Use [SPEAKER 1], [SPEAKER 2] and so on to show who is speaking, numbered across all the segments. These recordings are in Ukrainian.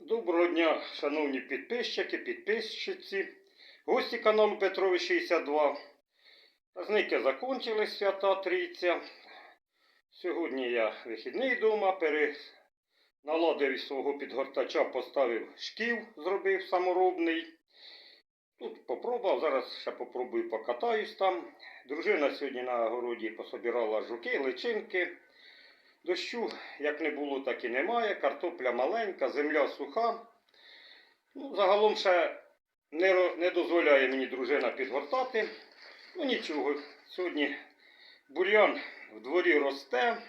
[SPEAKER 1] Доброго дня, шановні підписчики, підписчиці, гості каналу Петрові 62. Праздники закончились, свята трійця. Сьогодні я вихідний вдома, переналадив свого підгортача, поставив шків, зробив саморобний. Тут попробував, зараз ще попробую покатаюсь там. Дружина сьогодні на городі пособирала жуки, личинки. Дощу як не було, так і немає. Картопля маленька, земля суха. Ну, загалом ще не, не дозволяє мені дружина підгортати. Ну нічого, сьогодні бур'ян в дворі росте,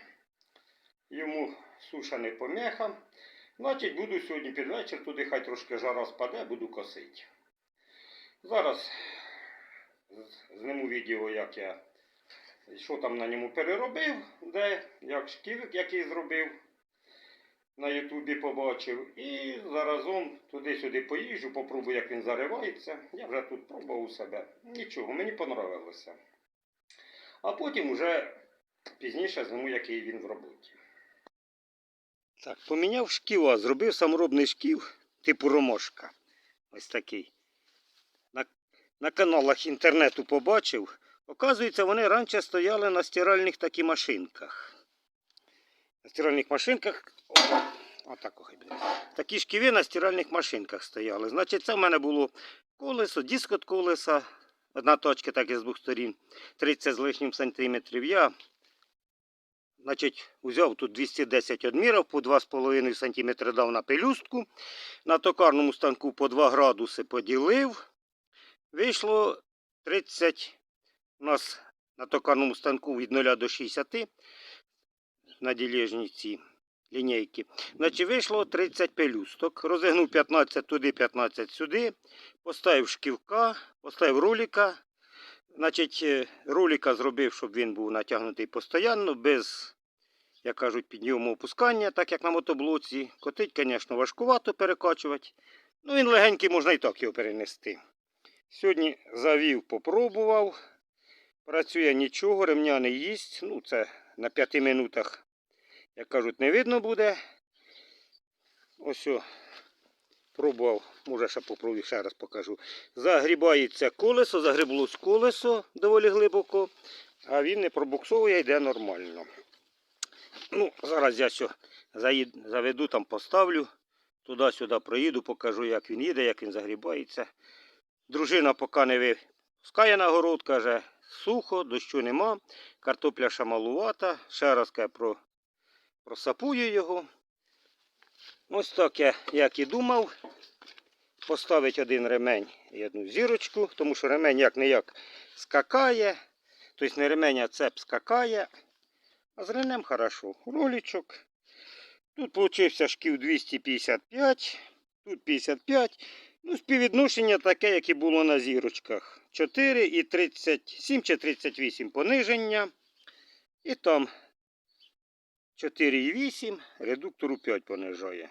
[SPEAKER 1] йому суша не помеха. Значить, буду сьогодні під вечір, туди хай трошки жара спаде, буду косити. Зараз з- зніму відео, як я що там на ньому переробив, де, як шків, який зробив. На Ютубі побачив. І заразом туди-сюди поїжджу, попробую, як він заривається. Я вже тут пробував у себе. Нічого, мені понравилося. А потім вже пізніше зніму, який він в роботі. Так, поміняв шківа, зробив саморобний шків типу ромошка. Ось такий. На, на каналах інтернету побачив. Оказується, вони раніше стояли на стиральних такі машинках. На стиральних машинках. Отак. Такі шківи на стиральних машинках стояли. Значить, це в мене було колесо, диск від колеса. Одна точка, так і з двох сторін. 30 з лишнім сантиметрів. Я значить, взяв тут 210 одмірів, по 2,5 см дав на пелюстку. На токарному станку по 2 градуси поділив. Вийшло 30 у нас на токарному станку від 0 до 60 на ділежній ці лінійки. Значить, вийшло 30 пелюсток. Розігнув 15 туди, 15 сюди. Поставив шківка, поставив ролика. Значить, е, зробив, щоб він був натягнутий постійно, без, як кажуть, підйому опускання, так як на мотоблоці. Котить, звісно, важкувато перекачувати. Ну, він легенький, можна і так його перенести. Сьогодні завів, попробував. Працює нічого, ремня не їсть. Ну, це на 5 минутах, як кажуть, не видно буде. Ось пробував, може ще попробую, ще раз покажу. Загрібається колесо, загреблось колесо доволі глибоко, а він не пробуксовує, йде нормально. Ну, зараз я заїд, заведу, там поставлю, туди-сюди проїду, покажу, як він їде, як він загрібається. Дружина поки не випускає на город, каже, сухо, дощу нема, картопля ще малувата. Ще раз каже, про, просапую його. Ось так я, як і думав, поставити один ремень і одну зірочку, тому що ремень як не як скакає. Тобто не ремень, а цеп скакає. А з ремнем хорошо. Ролічок. Тут получився шків 255, тут 55. Ну, співвідношення таке, як і було на зірочках. 4 і 37 чи 38 пониження. І там 4,8, редуктору 5 понижає.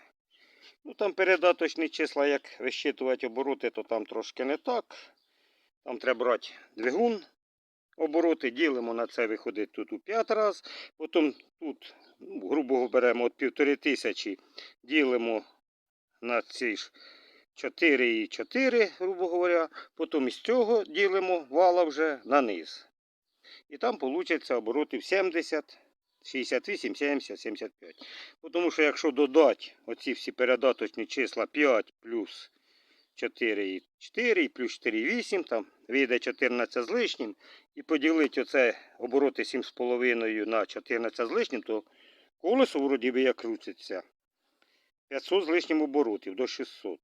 [SPEAKER 1] Ну, там передаточні числа, як вищитувати обороти, то там трошки не так. Там треба брати двигун. Обороти ділимо на це виходить тут у 5 раз. Потім тут, ну, грубо беремо от півтори тисячі, ділимо на ці ж 4,4, грубо говоря. Потім із цього ділимо вала вже на низ. І там вийде оборотів 70, 68, 70, 75. Тому що якщо додати оці всі передаточні числа 5 плюс 4,4 і плюс 4,8, там вийде 14 з лишнім, і поділити оце обороти 7,5 на 14 з лишнім, то колесо вроді би як крутиться. 500 з лишнім оборотів до 600.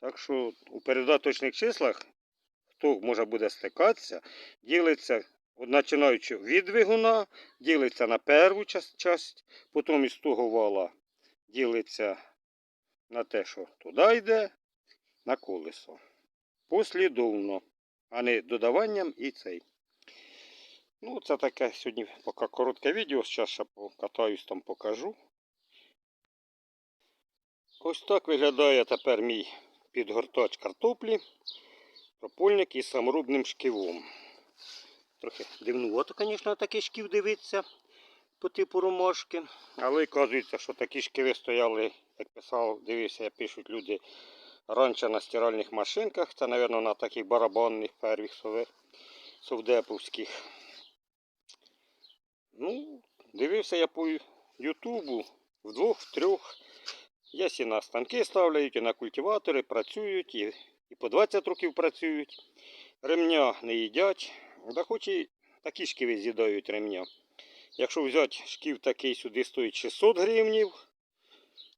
[SPEAKER 1] Так що у передаточних числах, хто може буде стикатися, ділиться, починаючи від двигуна, ділиться на першу час- часть, потім із того вала ділиться на те, що туди йде, на колесо. Послідовно, а не додаванням і цей. Ну, це таке сьогодні поки коротке відео. Зараз ще покатаюсь там покажу. Ось так виглядає тепер мій підгортач картоплі, пропольник із саморубним шківом. Трохи дивнувато, звісно, такий шків дивиться. по типу ромашки. Але оказується, що такі шківи стояли, як писав, дивився, пишуть люди раніше на стиральних машинках. Це, мабуть, на таких барабанних первих совдеповських. Ну, дивився я по Ютубу вдвох, втрьох. Є і на станки ставляють, і на культиватори працюють, і, і по 20 років працюють. Ремня не їдять. Да хоч і такі шківи з'їдають ремня. Якщо взяти шків такий сюди стоїть 600 гривнів,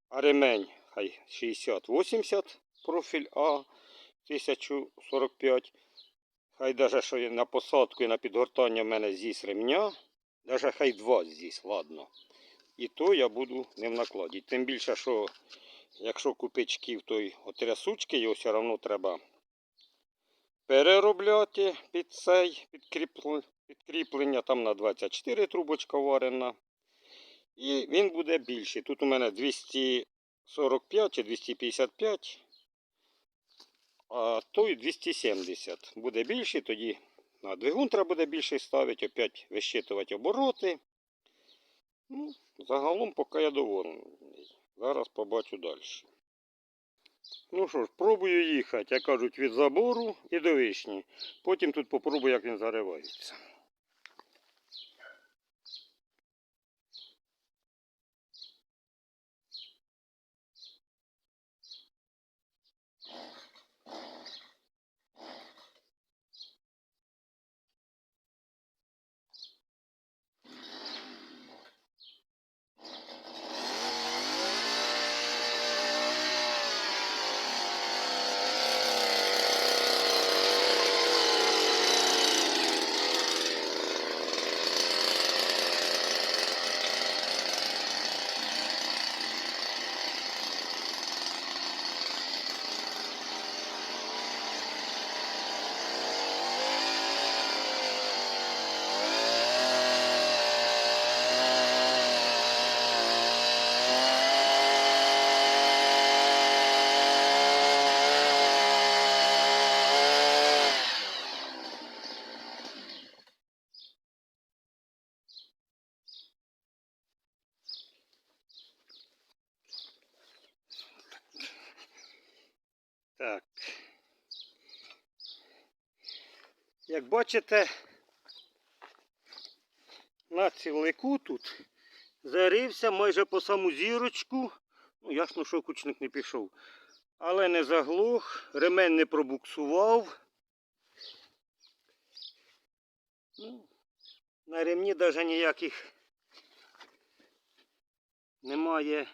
[SPEAKER 1] а ремень хай 60-80 профіль А 1045. Хай даже що на посадку і на підгортання в мене з'їсть ремня. Даже хай два з'їсть, ладно. І то я буду ним накладати. Тим більше, що якщо купити шків той отрясучки, його все одно треба переробляти під цей підкріплення там на 24 трубочка варена. І він буде більший. Тут у мене 245 чи 255, а той 270. Буде більший, тоді на двигун треба буде більший ставити, опять вищитувати обороти. Ну, загалом поки я доволений. Зараз побачу далі. Ну що ж, пробую їхати, як кажуть, від забору і до вишні. Потім тут попробую, як він заривається. Так. Як бачите, на цілнику тут зарився майже по саму зірочку. Ну, ясно, що кучник не пішов. Але не заглох, ремень не пробуксував. Ну, на ремні навіть ніяких немає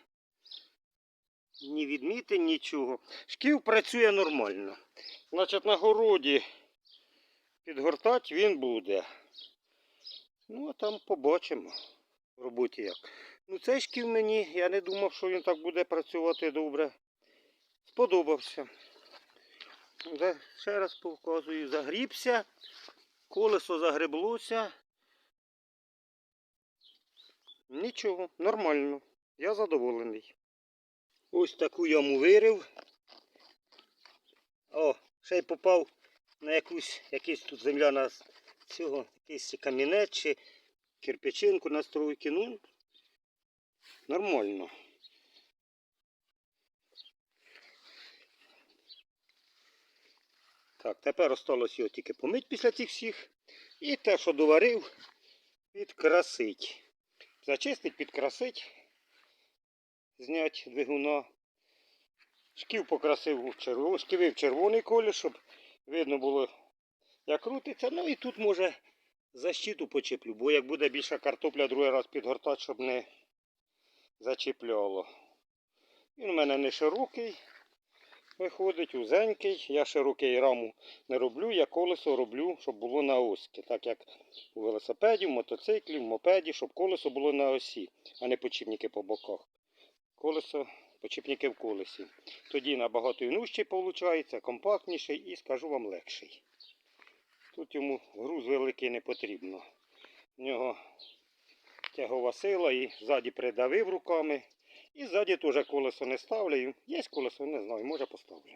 [SPEAKER 1] ні відмітин, нічого. Шків працює нормально. Значить, на городі підгортати він буде. Ну, а там побачимо в роботі як. Ну, цей шків мені, я не думав, що він так буде працювати добре. Сподобався. Ще раз показую, загрібся, колесо загреблося. Нічого, нормально. Я задоволений. Ось таку яму вирив. О, ще й попав на якусь, якийсь тут земля на цього, якийсь камінець чи кирпичинку на стройки. Ну, нормально. Так, тепер осталось його тільки помить після цих всіх. І те, що доварив, підкрасить. Зачистить, підкрасить, знять двигуна. Шків покрасив у червоний, шківи в червоний колір, щоб видно було, як крутиться. Ну і тут може защиту почеплю, бо як буде більша картопля, другий раз підгортати, щоб не зачіпляло. Він у мене не широкий, виходить, узенький. Я широкий раму не роблю, я колесо роблю, щоб було на оськи. Так як у велосипеді, в мотоциклі, в мопеді, щоб колесо було на осі, а не почіпники по боках. Колесо, почіпники в колесі. Тоді набагато і нижчий виходить, компактніший і скажу вам легший. Тут йому груз великий не потрібно. В нього тягова сила і ззаді придавив руками. І ззаді теж колесо не ставлю. Є колесо, не знаю, може поставлю.